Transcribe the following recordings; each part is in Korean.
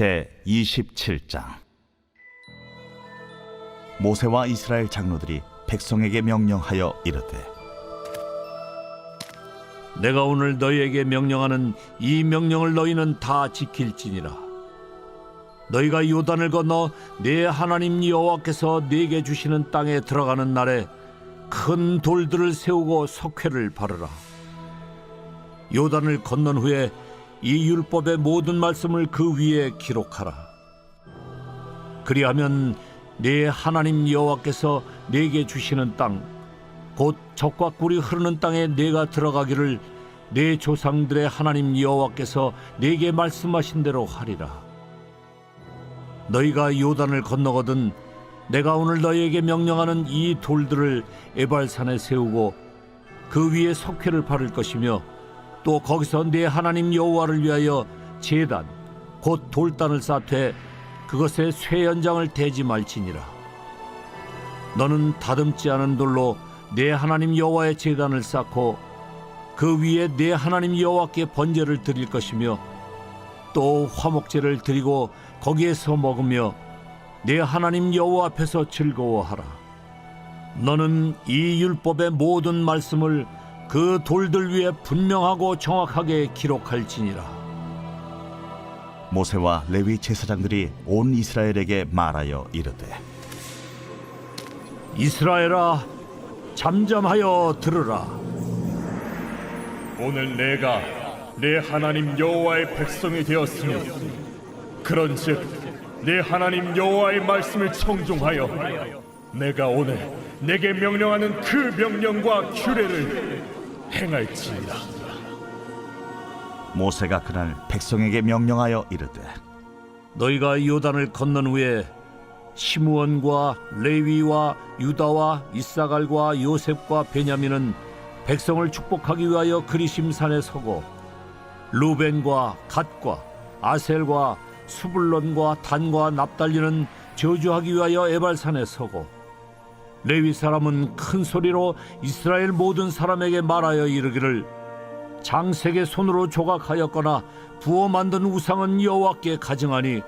제 27장 모세와 이스라엘 장로들이 백성에게 명령하여 이르되 내가 오늘 너희에게 명령하는 이 명령을 너희는 다 지킬지니라. 너희가 요단을 건너 내 하나님 여호와께서 네게 주시는 땅에 들어가는 날에 큰 돌들을 세우고 석회를 바르라. 요단을 건넌 후에 이 율법의 모든 말씀을 그 위에 기록하라. 그리하면 네 하나님 여호와께서 네게 주시는 땅 곧 적과 꿀이 흐르는 땅에 내가 들어가기를 내 조상들의 하나님 여호와께서 네게 말씀하신 대로 하리라. 너희가 요단을 건너거든 내가 오늘 너희에게 명령하는 이 돌들을 에발산에 세우고 그 위에 석회를 바를 것이며 또 거기서 내 하나님 여호와를 위하여 제단 곧 돌단을 쌓되 그것에 쇠 연장을 대지 말지니라. 너는 다듬지 않은 돌로 내 하나님 여호와의 제단을 쌓고 그 위에 내 하나님 여호와께 번제를 드릴 것이며 또 화목제를 드리고 거기에서 먹으며 내 하나님 여호와 앞에서 즐거워하라. 너는 이 율법의 모든 말씀을 그 돌들 위에 분명하고 정확하게 기록할지니라. 모세와 레위 제사장들이 온 이스라엘에게 말하여 이르되 이스라엘아 잠잠하여 들으라. 오늘 내가 내 하나님 여호와의 백성이 되었으니 그런즉 내 하나님 여호와의 말씀을 청종하여 내가 오늘 내게 명령하는 그 명령과 규례를 행할지니라. 모세가 그날 백성에게 명령하여 이르되 너희가 요단을 건넌 후에 시므온과 레위와 유다와 이사갈과 요셉과 베냐민은 백성을 축복하기 위하여 그리심산에 서고 루벤과 갓과 아셀과 수불론과 단과 납달리는 저주하기 위하여 에발산에 서고 레위 사람은 큰 소리로 이스라엘 모든 사람에게 말하여 이르기를 장색의 손으로 조각하였거나 부어 만든 우상은 여호와께 가증하니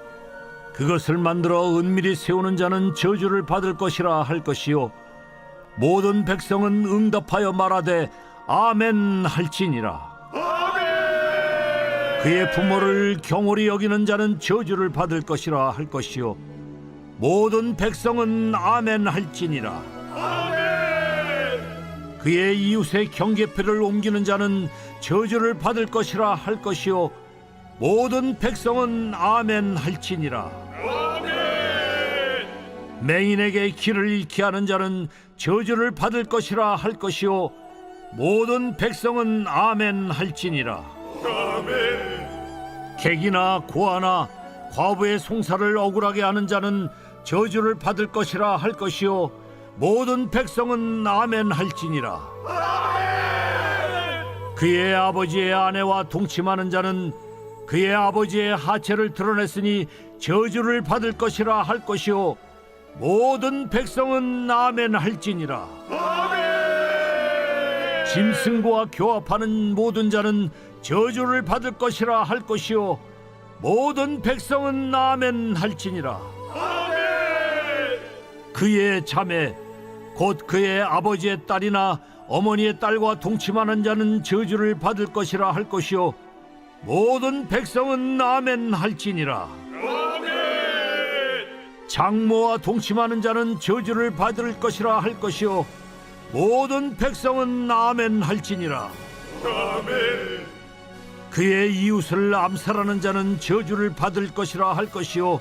그것을 만들어 은밀히 세우는 자는 저주를 받을 것이라 할 것이요. 모든 백성은 응답하여 말하되 아멘 할지니라. 그의 부모를 경홀히 여기는 자는 저주를 받을 것이라 할 것이요 모든 백성은 아멘 할지니라. 그의 이웃의 경계표를 옮기는 자는 저주를 받을 것이라 할 것이요 모든 백성은 아멘 할지니라. 맹인에게 길을 잃게 하는 자는 저주를 받을 것이라 할 것이요 모든 백성은 아멘 할지니라. 객이나 고아나 과부의 송사를 억울하게 하는 자는 저주를 받을 것이라 할 것이요. 모든 백성은 아멘 할지니라. 그의 아버지의 아내와 동침하는 자는 그의 아버지의 하체를 드러냈으니 저주를 받을 것이라 할 것이요. 모든 백성은 아멘 할지니라. 짐승과 교합하는 모든 자는 저주를 받을 것이라 할 것이요. 모든 백성은 아멘 할지니라 그의 자매 곧 그의 아버지의 딸이나 어머니의 딸과 동침하는 자는 저주를 받을 것이라 할 것이요. 모든 백성은 아멘 할지니라. 장모와 동침하는 자는 저주를 받을 것이라 할 것이요. 모든 백성은 아멘 할지니라. 그의 이웃을 암살하는 자는 저주를 받을 것이라 할 것이요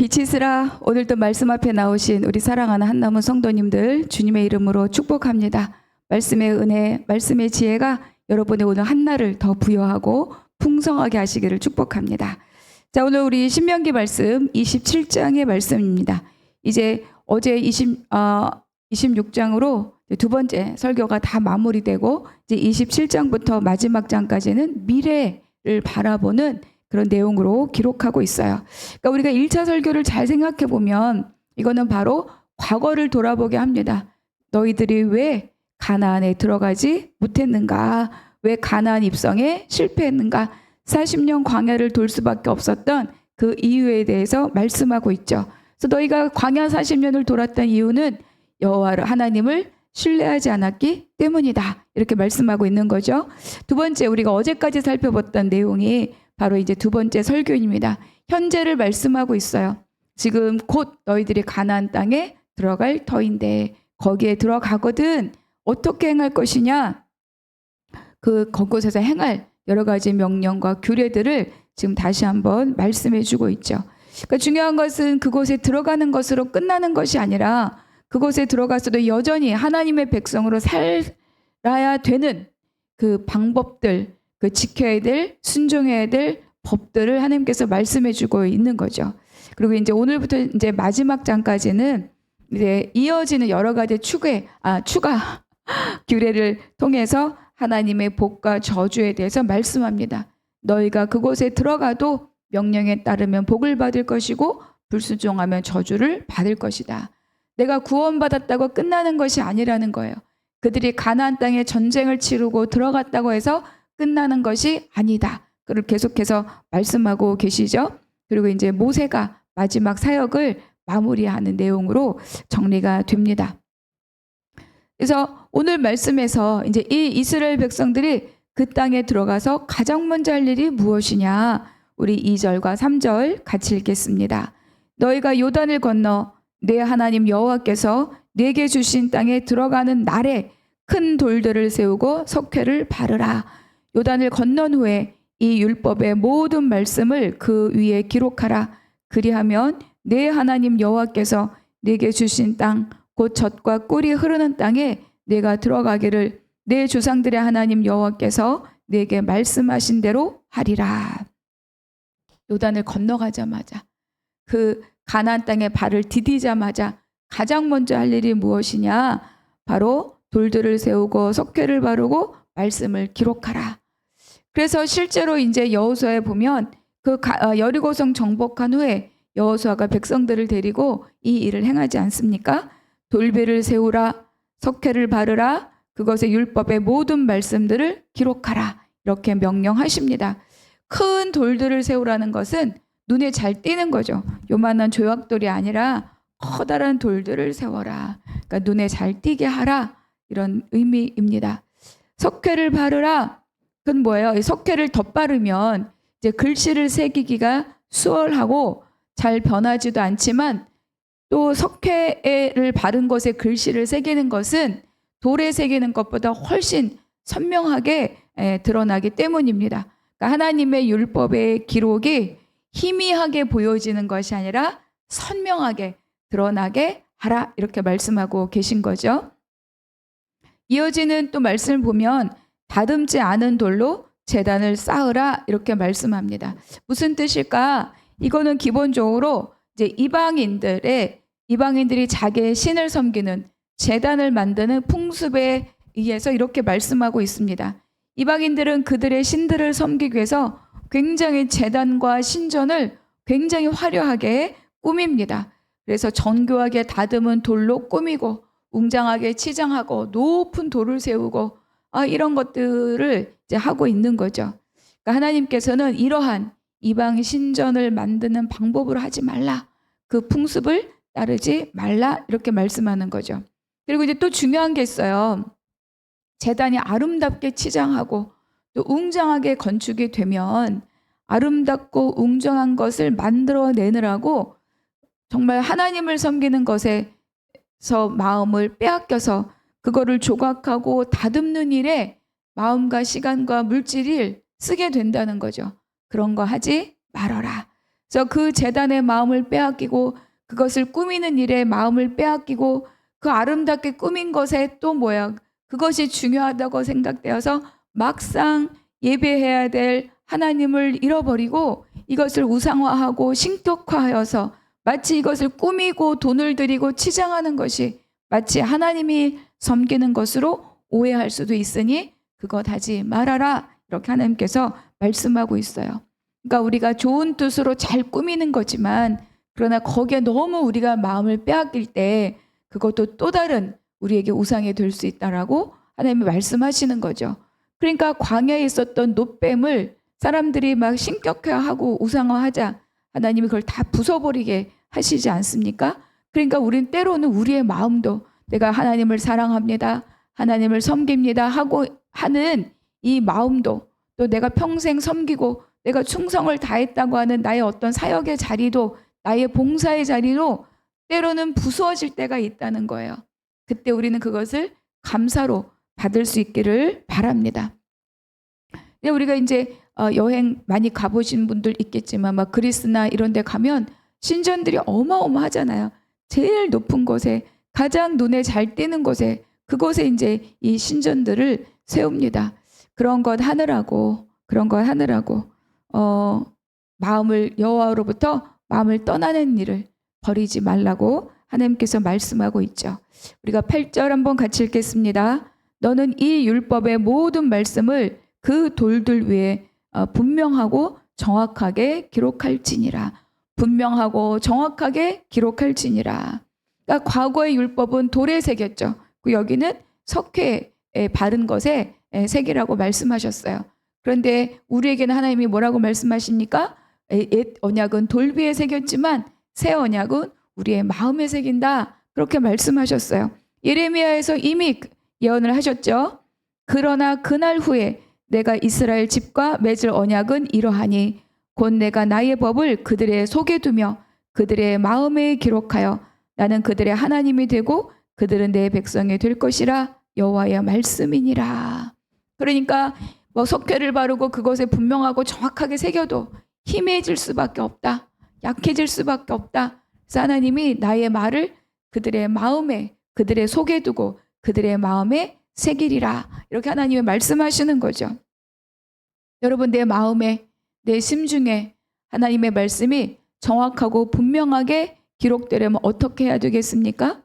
빛이 있으라 오늘도 말씀 앞에 나오신 우리 사랑하는 한남은 성도님들 주님의 이름으로 축복합니다. 말씀의 은혜, 말씀의 지혜가 여러분의 오늘 한날을 더 부여하고 풍성하게 하시기를 축복합니다. 자, 오늘 우리 신명기 말씀 27장의 말씀입니다. 이제 어제 20, 어, 26장으로 두 번째 설교가 다 마무리되고 이제 27장부터 마지막 장까지는 미래를 바라보는 그런 내용으로 기록하고 있어요. 그러니까 우리가 1차 설교를 잘 생각해 보면 이거는 바로 과거를 돌아보게 합니다. 너희들이 왜 가나안에 들어가지 못했는가? 왜 가나안 입성에 실패했는가? 40년 광야를 돌 수밖에 없었던 그 이유에 대해서 말씀하고 있죠. 그래서 너희가 광야 40년을 돌았던 이유는 여호와를 하나님을 신뢰하지 않았기 때문이다. 이렇게 말씀하고 있는 거죠. 두 번째 우리가 어제까지 살펴봤던 내용이 바로 이제 두 번째 설교입니다. 현재를 말씀하고 있어요. 지금 곧 너희들이 가나안 땅에 들어갈 터인데 거기에 들어가거든 어떻게 행할 것이냐? 그 그곳에서 행할 여러 가지 명령과 규례들을 지금 다시 한번 말씀해 주고 있죠. 그러니까 중요한 것은 그곳에 들어가는 것으로 끝나는 것이 아니라 그곳에 들어가서도 여전히 하나님의 백성으로 살아야 되는 그 방법들, 그 지켜야 될, 순종해야 될 법들을 하나님께서 말씀해 주고 있는 거죠. 그리고 이제 오늘부터 이제 마지막 장까지는 이제 이어지는 여러 가지 추계, 아, 추가 규례를 통해서 하나님의 복과 저주에 대해서 말씀합니다. 너희가 그곳에 들어가도 명령에 따르면 복을 받을 것이고 불순종하면 저주를 받을 것이다. 내가 구원받았다고 끝나는 것이 아니라는 거예요. 그들이 가나안 땅에 전쟁을 치르고 들어갔다고 해서 끝나는 것이 아니다. 그를 계속해서 말씀하고 계시죠. 그리고 이제 모세가 마지막 사역을 마무리하는 내용으로 정리가 됩니다. 그래서 오늘 말씀에서 이제 이 이스라엘 백성들이 그 땅에 들어가서 가장 먼저 할 일이 무엇이냐? 우리 2절과 3절 같이 읽겠습니다. 너희가 요단을 건너 내 하나님 여호와께서 내게 주신 땅에 들어가는 날에 큰 돌들을 세우고 석회를 바르라. 요단을 건넌 후에 이 율법의 모든 말씀을 그 위에 기록하라. 그리하면 내 하나님 여호와께서 내게 주신 땅 곧 젖과 꿀이 흐르는 땅에 내가 들어가기를 내 조상들의 하나님 여호와께서 내게 말씀하신 대로 하리라. 요단을 건너가자마자 그 가나안 땅에 발을 디디자마자 가장 먼저 할 일이 무엇이냐? 바로 돌들을 세우고 석회를 바르고 말씀을 기록하라. 그래서 실제로 이제 여호수아에 보면 그 가- 어, 여리고성 정복한 후에 여호수아가 백성들을 데리고 이 일을 행하지 않습니까? 돌배를 세우라, 석회를 바르라, 그것의 율법의 모든 말씀들을 기록하라. 이렇게 명령하십니다. 큰 돌들을 세우라는 것은 눈에 잘 띄는 거죠. 요만한 조약돌이 아니라 커다란 돌들을 세워라. 그러니까 눈에 잘 띄게 하라. 이런 의미입니다. 석회를 바르라. 그건 뭐예요? 이 석회를 덧바르면 이제 글씨를 새기기가 수월하고 잘 변하지도 않지만 또 석회를 바른 것에 글씨를 새기는 것은 돌에 새기는 것보다 훨씬 선명하게 에, 드러나기 때문입니다. 그러니까 하나님의 율법의 기록이 희미하게 보여지는 것이 아니라 선명하게 드러나게 하라 이렇게 말씀하고 계신 거죠. 이어지는 또 말씀을 보면 다듬지 않은 돌로 재단을 쌓으라 이렇게 말씀합니다. 무슨 뜻일까? 이거는 기본적으로 이제 이방인들의 이방인들이 자기의 신을 섬기는 재단을 만드는 풍습에 의해서 이렇게 말씀하고 있습니다. 이방인들은 그들의 신들을 섬기기 위해서 굉장히 재단과 신전을 굉장히 화려하게 꾸밉니다. 그래서 정교하게 다듬은 돌로 꾸미고 웅장하게 치장하고 높은 돌을 세우고 아, 이런 것들을 이제 하고 있는 거죠. 그러니까 하나님께서는 이러한 이방 신전을 만드는 방법으로 하지 말라. 그 풍습을 따르지 말라. 이렇게 말씀하는 거죠. 그리고 이제 또 중요한 게 있어요. 재단이 아름답게 치장하고 또 웅장하게 건축이 되면 아름답고 웅장한 것을 만들어 내느라고 정말 하나님을 섬기는 것에서 마음을 빼앗겨서 그거를 조각하고 다듬는 일에 마음과 시간과 물질을 쓰게 된다는 거죠. 그런 거 하지 말아라. 그래서 그 재단의 마음을 빼앗기고 그것을 꾸미는 일에 마음을 빼앗기고 그 아름답게 꾸민 것에 또 뭐야? 그것이 중요하다고 생각되어서 막상 예배해야 될 하나님을 잃어버리고 이것을 우상화하고 신격화하여서 마치 이것을 꾸미고 돈을 들이고 치장하는 것이 마치 하나님이 섬기는 것으로 오해할 수도 있으니 그것 하지 말아라. 이렇게 하나님께서 말씀하고 있어요. 그러니까 우리가 좋은 뜻으로 잘 꾸미는 거지만 그러나 거기에 너무 우리가 마음을 빼앗길 때 그것도 또 다른 우리에게 우상이 될 수 있다라고 하나님이 말씀하시는 거죠. 그러니까 광야에 있었던 노뱀을 사람들이 막 신격화하고 우상화하자 하나님이 그걸 다 부숴버리게 하시지 않습니까? 그러니까 우린 때로는 우리의 마음도 내가 하나님을 사랑합니다. 하나님을 섬깁니다. 하고 하는 이 마음도 또 내가 평생 섬기고 내가 충성을 다했다고 하는 나의 어떤 사역의 자리도 나의 봉사의 자리로 때로는 부수어질 때가 있다는 거예요. 그때 우리는 그것을 감사로 받을 수 있기를 바랍니다. 우리가 이제 어, 여행 많이 가보신 분들 있겠지만 막 그리스나 이런 데 가면 신전들이 어마어마하잖아요. 제일 높은 곳에 가장 눈에 잘 띄는 곳에 그곳에 이제 이 신전들을 세웁니다. 그런 것 하느라고 그런 것 하느라고 어 마음을 여호와로부터 마음을 떠나는 일을 버리지 말라고 하나님께서 말씀하고 있죠. 우리가 8절 한번 같이 읽겠습니다. 너는 이 율법의 모든 말씀을 그 돌들 위에 어, 분명하고 정확하게 기록할지니라. 분명하고 정확하게 기록할지니라. 그러니까 과거의 율법은 돌에 새겼죠. 그 여기는 석회에 바른 것에 에, 새기라고 말씀하셨어요. 그런데 우리에게는 하나님이 뭐라고 말씀하십니까? 에, 옛 언약은 돌 위에 새겼지만 새 언약은 우리의 마음에 새긴다. 그렇게 말씀하셨어요. 예레미야에서 이미 그 예언을 하셨죠. 그러나 그날 후에 내가 이스라엘 집과 맺을 언약은 이러하니 곧 내가 나의 법을 그들의 속에 두며 그들의 마음에 기록하여 나는 그들의 하나님이 되고 그들은 내 백성이 될 것이라 여호와의 말씀이니라. 그러니까 뭐 석회를 바르고 그것에 분명하고 정확하게 새겨도 희미해질 수밖에 없다. 약해질 수밖에 없다. 그래서 하나님이 나의 말을 그들의 마음에 그들의 속에 두고 그들의 마음에 새기리라. 이렇게 하나님이 말씀하시는 거죠. 여러분 내 마음에 내 심중에 하나님의 말씀이 정확하고 분명하게 기록되려면 어떻게 해야 되겠습니까?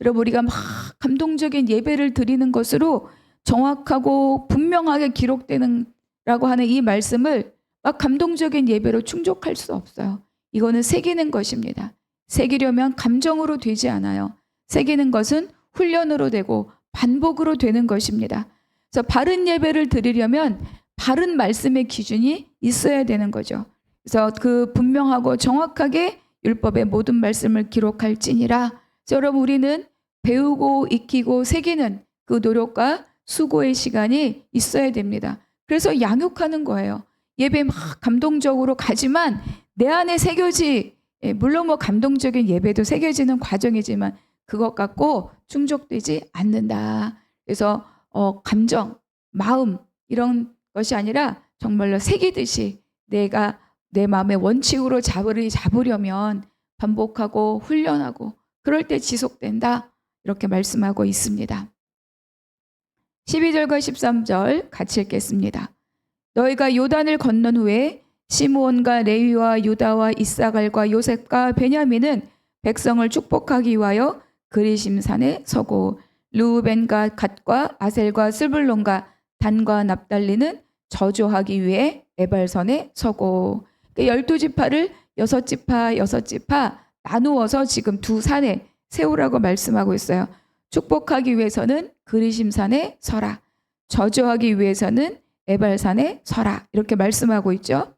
여러분 우리가 막 감동적인 예배를 드리는 것으로 정확하고 분명하게 기록되는 라고 하는 이 말씀을 막 감동적인 예배로 충족할 수 없어요. 이거는 새기는 것입니다. 새기려면 감정으로 되지 않아요. 새기는 것은 훈련으로 되고 반복으로 되는 것입니다. 그래서 바른 예배를 드리려면 바른 말씀의 기준이 있어야 되는 거죠. 그래서 그 분명하고 정확하게 율법의 모든 말씀을 기록할지니라. 여러분 우리는 배우고 익히고 새기는 그 노력과 수고의 시간이 있어야 됩니다. 그래서 양육하는 거예요. 예배 막 감동적으로 가지만 내 안에 새겨지 예, 물론 뭐 감동적인 예배도 새겨지는 과정이지만 그것 갖고 충족되지 않는다. 그래서 어, 감정, 마음 이런 것이 아니라 정말로 새기듯이 내가 내 마음의 원칙으로 잡으리 잡으려면 반복하고 훈련하고 그럴 때 지속된다. 이렇게 말씀하고 있습니다. 12절과 13절 같이 읽겠습니다. 너희가 요단을 건넌 후에 시므온과 레위와 유다와 이사갈과 요셉과 베냐민은 백성을 축복하기 위하여 그리심산에 서고 루벤과 갓과 아셀과 스불론과 단과 납달리는 저주하기 위해 에발선에 서고 그 열두 지파를 여섯 지파 여섯 지파 나누어서 지금 두 산에 세우라고 말씀하고 있어요. 축복하기 위해서는 그리심산에 서라. 저주하기 위해서는 에발산에 서라. 이렇게 말씀하고 있죠.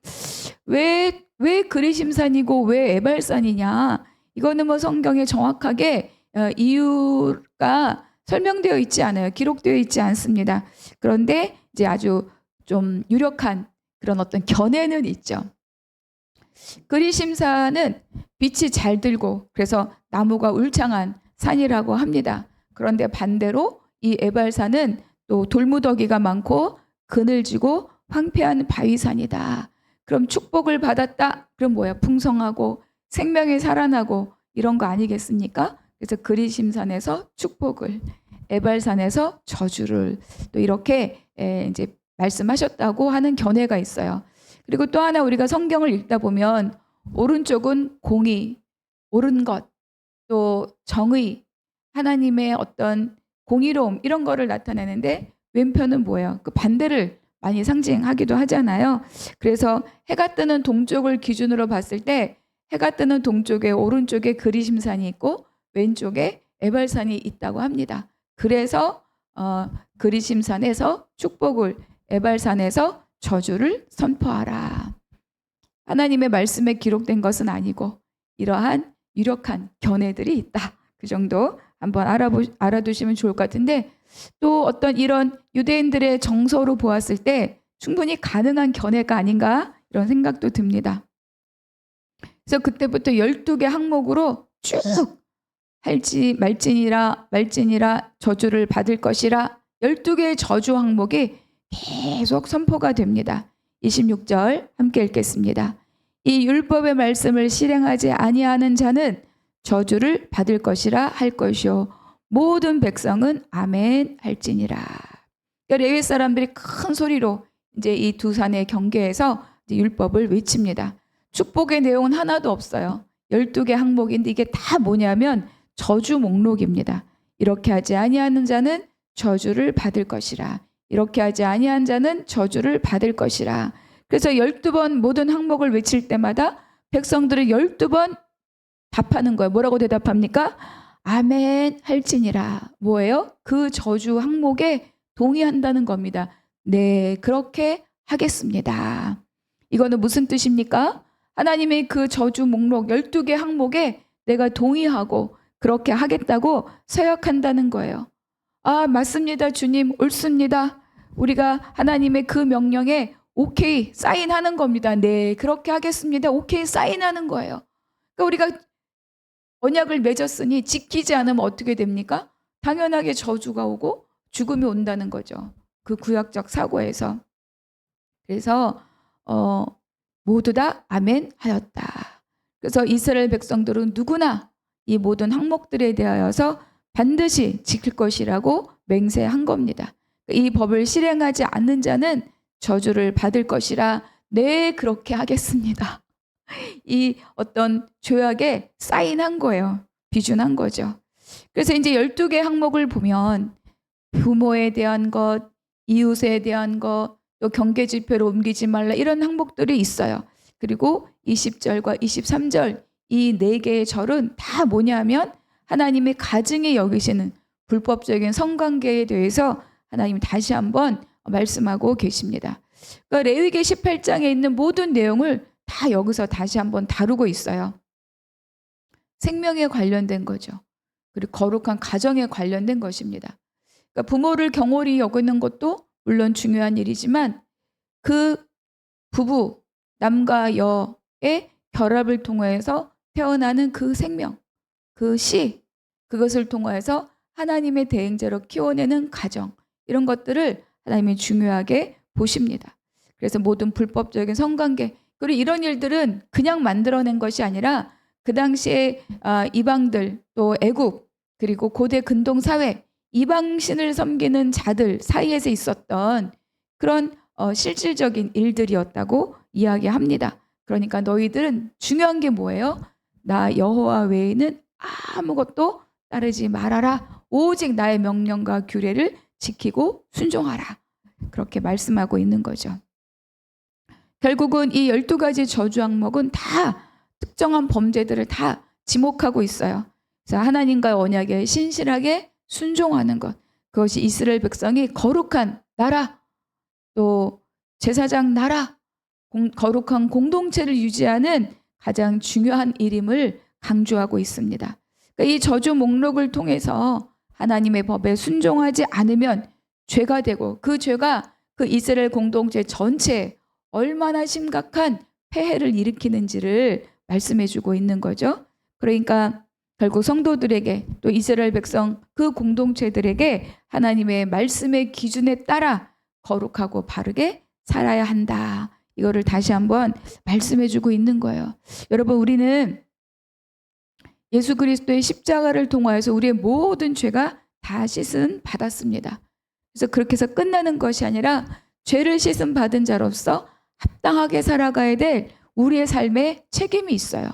왜, 왜 그리심산이고 왜 에발산이냐? 이거는 뭐 성경에 정확하게 어, 이유가 설명되어 있지 않아요. 기록되어 있지 않습니다. 그런데 이제 아주 좀 유력한 그런 어떤 견해는 있죠. 그리심산은 빛이 잘 들고 그래서 나무가 울창한 산이라고 합니다. 그런데 반대로 이 에발산은 또 돌무더기가 많고 그늘지고 황폐한 바위산이다. 그럼 축복을 받았다. 그럼 뭐야? 풍성하고 생명이 살아나고 이런 거 아니겠습니까? 그래서 그리심산에서 축복을, 에발산에서 저주를 또 이렇게 에, 이제 말씀하셨다고 하는 견해가 있어요. 그리고 또 하나 우리가 성경을 읽다 보면 오른쪽은 공의, 옳은 것, 또 정의, 하나님의 어떤 공의로움 이런 거를 나타내는데 왼편은 뭐예요? 그 반대를 많이 상징하기도 하잖아요. 그래서 해가 뜨는 동쪽을 기준으로 봤을 때 해가 뜨는 동쪽에 오른쪽에 그리심산이 있고 왼쪽에 에발산이 있다고 합니다. 그래서 어, 그리심산에서 축복을 에발산에서 저주를 선포하라. 하나님의 말씀에 기록된 것은 아니고 이러한 유력한 견해들이 있다. 그 정도 한번 알아보, 알아두시면 좋을 것 같은데 또 어떤 이런 유대인들의 정서로 보았을 때 충분히 가능한 견해가 아닌가 이런 생각도 듭니다. 그래서 그때부터 12개 항목으로 쭉 할지 말진이라 말진이라 저주를 받을 것이라 12개의 저주 항목이 계속 선포가 됩니다. 26절 함께 읽겠습니다. 이 율법의 말씀을 실행하지 아니하는 자는 저주를 받을 것이라 할 것이요 모든 백성은 아멘 할지니라. 그러니까 레위 사람들이 큰 소리로 이제 이 두 산의 경계에서 율법을 외칩니다. 축복의 내용은 하나도 없어요. 12개 항목인데 이게 다 뭐냐면 저주 목록입니다. 이렇게 하지 아니하는 자는 저주를 받을 것이라. 이렇게 하지 아니한 자는 저주를 받을 것이라. 그래서 12번 모든 항목을 외칠 때마다 백성들은 12번 답하는 거예요. 뭐라고 대답합니까? 아멘 할지니라. 뭐예요? 그 저주 항목에 동의한다는 겁니다. 네, 그렇게 하겠습니다. 이거는 무슨 뜻입니까? 하나님의 그 저주 목록 12개 항목에 내가 동의하고 그렇게 하겠다고 서약한다는 거예요. 아, 맞습니다. 주님, 옳습니다. 우리가 하나님의 그 명령에 오케이, 사인하는 겁니다. 네, 그렇게 하겠습니다. 오케이, 사인하는 거예요. 그러니까 우리가 언약을 맺었으니 지키지 않으면 어떻게 됩니까? 당연하게 저주가 오고 죽음이 온다는 거죠. 그 구약적 사고에서. 그래서 어, 모두 다 아멘 하였다. 그래서 이스라엘 백성들은 누구나 이 모든 항목들에 대하여서 반드시 지킬 것이라고 맹세한 겁니다. 이 법을 실행하지 않는 자는 저주를 받을 것이라 네 그렇게 하겠습니다. 이 어떤 조약에 사인한 거예요. 비준한 거죠. 그래서 이제 12개 항목을 보면 부모에 대한 것, 이웃에 대한 것, 또 경계 지표로 옮기지 말라 이런 항목들이 있어요. 그리고 20절과 23절 이 네 개의 절은 다 뭐냐면 하나님의 가증에 여기시는 불법적인 성관계에 대해서 하나님이 다시 한번 말씀하고 계십니다. 그러니까 레위기 18장에 있는 모든 내용을 다 여기서 다시 한번 다루고 있어요. 생명에 관련된 거죠. 그리고 거룩한 가정에 관련된 것입니다. 그러니까 부모를 경홀히 여기는 것도 물론 중요한 일이지만 그 부부 남과 여의 결합을 통해서 태어나는 그 생명, 그 씨, 그것을 통해서 하나님의 대행자로 키워내는 가정 이런 것들을 하나님이 중요하게 보십니다. 그래서 모든 불법적인 성관계 그리고 이런 일들은 그냥 만들어낸 것이 아니라 그 당시에 아, 이방들 또 애국 그리고 고대 근동 사회 이방신을 섬기는 자들 사이에서 있었던 그런 어, 실질적인 일들이었다고 이야기합니다. 그러니까 너희들은 중요한 게 뭐예요? 나 여호와 외에는 아무것도 따르지 말아라. 오직 나의 명령과 규례를 지키고 순종하라. 그렇게 말씀하고 있는 거죠. 결국은 이 12가지 저주 항목은 다 특정한 범죄들을 다 지목하고 있어요. 그래서 하나님과의 언약에 신실하게 순종하는 것. 그것이 이스라엘 백성이 거룩한 나라, 또 제사장 나라, 공, 거룩한 공동체를 유지하는 가장 중요한 일임을 강조하고 있습니다. 그러니까 이 저주 목록을 통해서 하나님의 법에 순종하지 않으면 죄가 되고 그 죄가 그 이스라엘 공동체 전체에 얼마나 심각한 폐해를 일으키는지를 말씀해 주고 있는 거죠. 그러니까 결국 성도들에게 또 이스라엘 백성 그 공동체들에게 하나님의 말씀의 기준에 따라 거룩하고 바르게 살아야 한다. 이거를 다시 한번 말씀해 주고 있는 거예요. 여러분 우리는 예수 그리스도의 십자가를 통하여서 우리의 모든 죄가 다 씻은 받았습니다. 그래서 그렇게 해서 끝나는 것이 아니라 죄를 씻음 받은 자로서 합당하게 살아가야 될 우리의 삶에 책임이 있어요.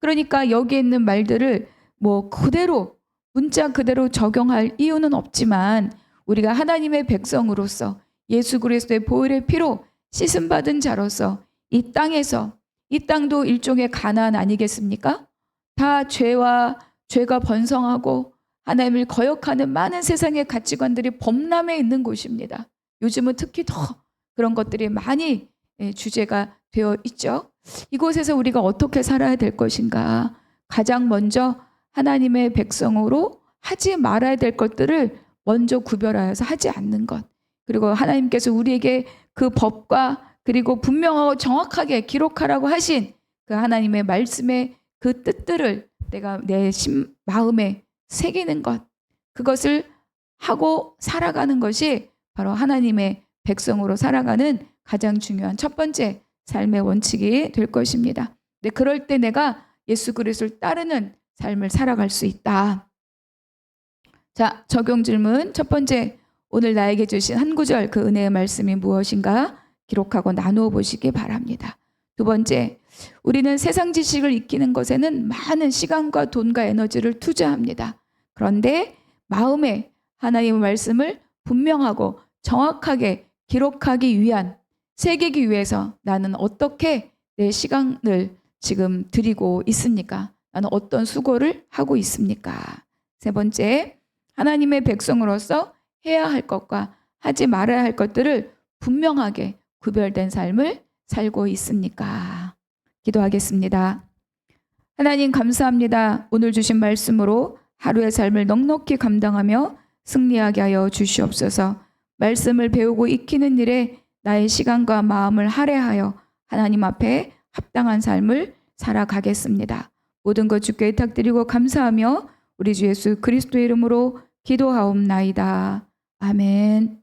그러니까 여기에 있는 말들을 뭐 그대로 문자 그대로 적용할 이유는 없지만 우리가 하나님의 백성으로서 예수 그리스도의 보혈의 피로 씻음 받은 자로서 이 땅에서 이 땅도 일종의 가난 아니겠습니까? 다 죄와 죄가 번성하고 하나님을 거역하는 많은 세상의 가치관들이 범람해 있는 곳입니다. 요즘은 특히 더 그런 것들이 많이 예, 주제가 되어 있죠. 이곳에서 우리가 어떻게 살아야 될 것인가? 가장 먼저 하나님의 백성으로 하지 말아야 될 것들을 먼저 구별하여서 하지 않는 것. 그리고 하나님께서 우리에게 그 법과 그리고 분명하고 정확하게 기록하라고 하신 그 하나님의 말씀의 그 뜻들을 내가 내 심, 마음에 새기는 것. 그것을 하고 살아가는 것이 바로 하나님의 백성으로 살아가는 가장 중요한 첫 번째 삶의 원칙이 될 것입니다. 근데 그럴 때 내가 예수 그리스도를 따르는 삶을 살아갈 수 있다. 자, 적용 질문 첫 번째 오늘 나에게 주신 한 구절 그 은혜의 말씀이 무엇인가 기록하고 나누어 보시기 바랍니다. 두 번째, 우리는 세상 지식을 익히는 것에는 많은 시간과 돈과 에너지를 투자합니다. 그런데 마음에 하나님의 말씀을 분명하고 정확하게 기록하기 위한 새기기 위해서 나는 어떻게 내 시간을 지금 드리고 있습니까? 나는 어떤 수고를 하고 있습니까? 세 번째, 하나님의 백성으로서 해야 할 것과 하지 말아야 할 것들을 분명하게 구별된 삶을 살고 있습니까? 기도하겠습니다. 하나님 감사합니다. 오늘 주신 말씀으로 하루의 삶을 넉넉히 감당하며 승리하게 하여 주시옵소서. 말씀을 배우고 익히는 일에 나의 시간과 마음을 할애하여 하나님 앞에 합당한 삶을 살아가겠습니다. 모든 것 주께 의탁드리고 감사하며 우리 주 예수 그리스도의 이름으로 기도하옵나이다. 아멘.